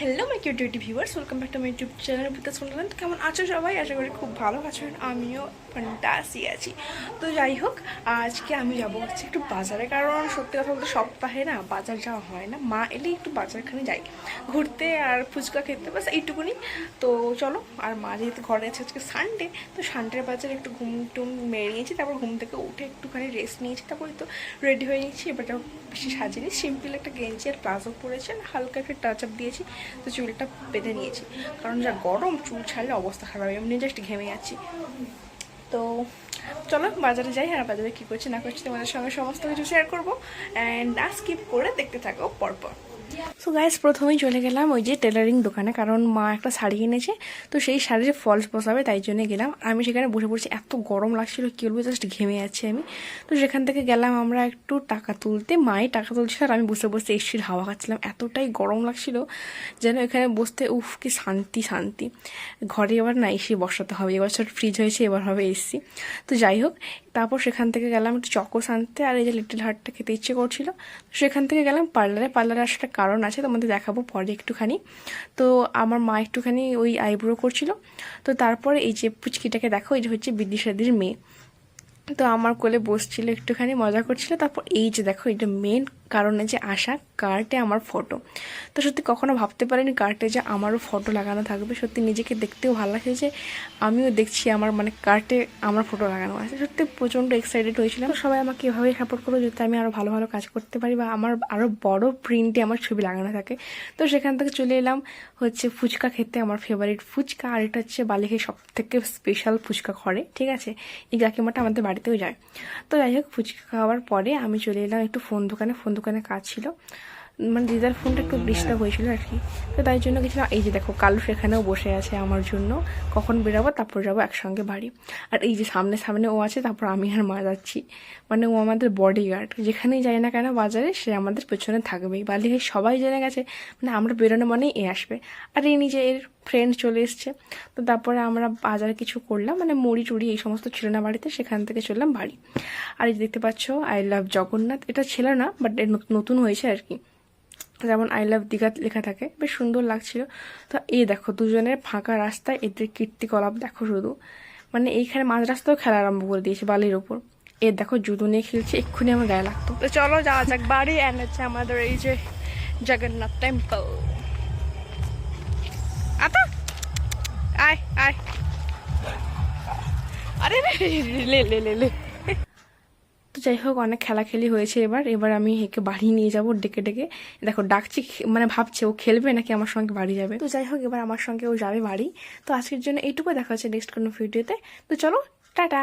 Hello my cutie cutie viewers welcome back to my YouTube channel Bikash শুনলেন কেমন আছো সবাই? আশা করি খুব ভালো আছেন আমিও ফ্যান্টাসি আছি। তো যাই হোক, আজকে আমি যাব হচ্ছে একটু বাজারে। কারণ সত্যি কথা বলতে সপ্তাহে না বাজার যাওয়া হয় না। মা এলে একটু বাজারখানে যাই। ঘুরতে আর ফুচকা খেতে বাস এইটুকুনি। তো চলো, আর মা যেহেতু ঘরে আছে আজকে সানডে তো সানডের বাজারে একটু ঘুম টুম মেরে নিয়েছি তারপর ঘুম থেকে উঠে একটুখানি রেস্ট নিয়েছি। তারপরে তো রেডি হয়ে নিয়েছি। এবার বেশি সাজিনি। সিম্পল একটা গেঞ্জি আর প্লাজো পরেছে আর হালকা একটা টাচ আপ দিয়েছি। তো চুলটা বেঁধে নিয়েছি। কারণ যা গরম, চুল ছাড়লে অবস্থা খারাপ। এমনি জাস্ট ঘেমে যাচ্ছি তো চলো, বাজারে যাই আর বাজারে কী করছি না করছে তোমাদের সঙ্গে সমস্ত কিছু শেয়ার করব। অ্যান্ড না স্কিপ করে দেখতে থাকো পরপর। সো গাইস প্রথমেই চলে গেলাম ওই যে টেলারিং দোকানে, কারণ মা একটা শাড়ি কিনেছে তো সেই শাড়ির ফলস বসাবে, তাই জন্য গেলাম। আমি সেখানে বসে পড়ছি, এত গরম লাগছিল, কী বলব জাস্ট ঘেমে যাচ্ছি আমি। তো সেখান থেকে গেলাম আমরা একটু টাকা তুলতে। মাই টাকা তুলছিল আর আমি বসে বসে এসির হাওয়া খাচ্ছিলাম। এতটাই গরম লাগছিল, যেন এখানে বসতে, উফ, কি শান্তি শান্তি। ঘরে এবার না এসি বসাতে হবে, এবার এবছর ফ্রিজ হয়েছে, এবার হবে এসি। তো যাই হোক, তারপর সেখান থেকে গেলাম একটু চকোস আনতে, আর এই যে লিটল হার্টটা খেতে ইচ্ছে করছিল সেখান থেকে গেলাম পার্লারে পার্লারে আসার কারণ আছে, তোমাদের দেখাবো পরে একটুখানি। তো আমার মা একটুখানি ওই আইব্রো করছিল। তো তারপরে এই যে পুচকিটাকে দেখো, এটা হচ্ছে বিদ্যাসাদির মেয়ে। তো আমার কোলে বসছিল একটুখানি, মজা করছিল। তারপর এই যে দেখো, এটা মেন কারণে যে আসা কার্টে আমার ফটো তো সত্যি কখনো ভাবতে পারিনি কার্টে যে আমারও ফটো লাগানো থাকবে। সত্যি নিজেকে দেখতেও ভালো লাগছে যে আমিও দেখছি আমার মানে কার্টে আমার ফটো লাগানো আছে। সত্যি প্রচণ্ড এক্সাইটেড হয়েছিলাম। সবাই আমাকে এভাবেই সাপোর্ট করো যাতে আমি আরও ভালো ভালো কাজ করতে পারি বা আমার আরও বড় প্রিন্টে আমার ছবি লাগানো থাকে। তো সেখান থেকে চলে এলাম হচ্ছে ফুচকা খেতে আমার ফেভারিট ফুচকা। আর এটা হচ্ছে বালিকে সব থেকে স্পেশাল ফুচকা ঘরে, ঠিক আছে? এই কাকিমাটা আমাদের বাড়িতেও যায়। তো যাই হোক, ফুচকা খাওয়ার পরে আমি চলে এলাম একটু ফোন দোকানে। ফোন দোকানে কাজ ছিল। মানে দিদার ফোনটা একটু ডিস্টার্ব হয়েছিল আর কি। তো তাই জন্য গেছিলাম এই যে দেখো, কালু সেখানেও বসে আছে আমার জন্য। কখন বেরাবো, তারপর যাব একসঙ্গে বাড়ি। আর এই যে সামনে সামনে ও আছে, তারপর আমি আর মা যাচ্ছি। মানে ও আমাদের বডি গার্ড যেখানেই যাই না কেন বাজারে, সে আমাদের পেছনে থাকবেই। বালিকে সবাই জেনে গেছে মানে আমরা বেরোনো মানেই এ আসবে। আর এই নিজে এর ফ্রেন্ড চলে এসছে। তো তারপরে আমরা বাজারে কিছু করলাম মানে মুড়ি টুড়ি এই সমস্ত ছিল না বাড়িতে, সেখান থেকে চললাম বাড়ি। আর এই যে দেখতে পাচ্ছ আই লাভ জগন্নাথ। এটা ছিল না বাট নতুন হয়েছে আর কি। যেমন আই লাভ দীঘা লেখা থাকে বেশ সুন্দর লাগছিল। তো এই দেখো দুজনের ফাঁকা রাস্তায় এদের কীর্তিকলাপ দেখো শুধু। মানে এইখানে মাঝ রাস্তাও খেলা আরম্ভ করে দিয়েছে বালির ওপর এ দেখো জুতো নিয়ে খেলছে এক্ষুনি আমার গায়ে লাগতো। তো চলো যাওয়া যাক বাড়ি অ্যান্ড হচ্ছে আমাদের এই যে জগন্নাথ টেম্পল আতা! আয় আয়। আরে রে, লে লে লে লে। তো যাই হোক, অনেক খেলাখেলি হয়েছে এবার। এবার আমি একে বাড়ি নিয়ে যাব ডেকে ডেকে। দেখো, ডাকছি মানে ভাবছে ও খেলবে নাকি আমার সঙ্গে বাড়ি যাবে। তো যাই হোক, এবার আমার সঙ্গে ও যাবে বাড়ি। তো আজকের জন্য এইটুকু দেখা হচ্ছে নেক্সট কোনো ভিডিওতে তো চলো, টাটা!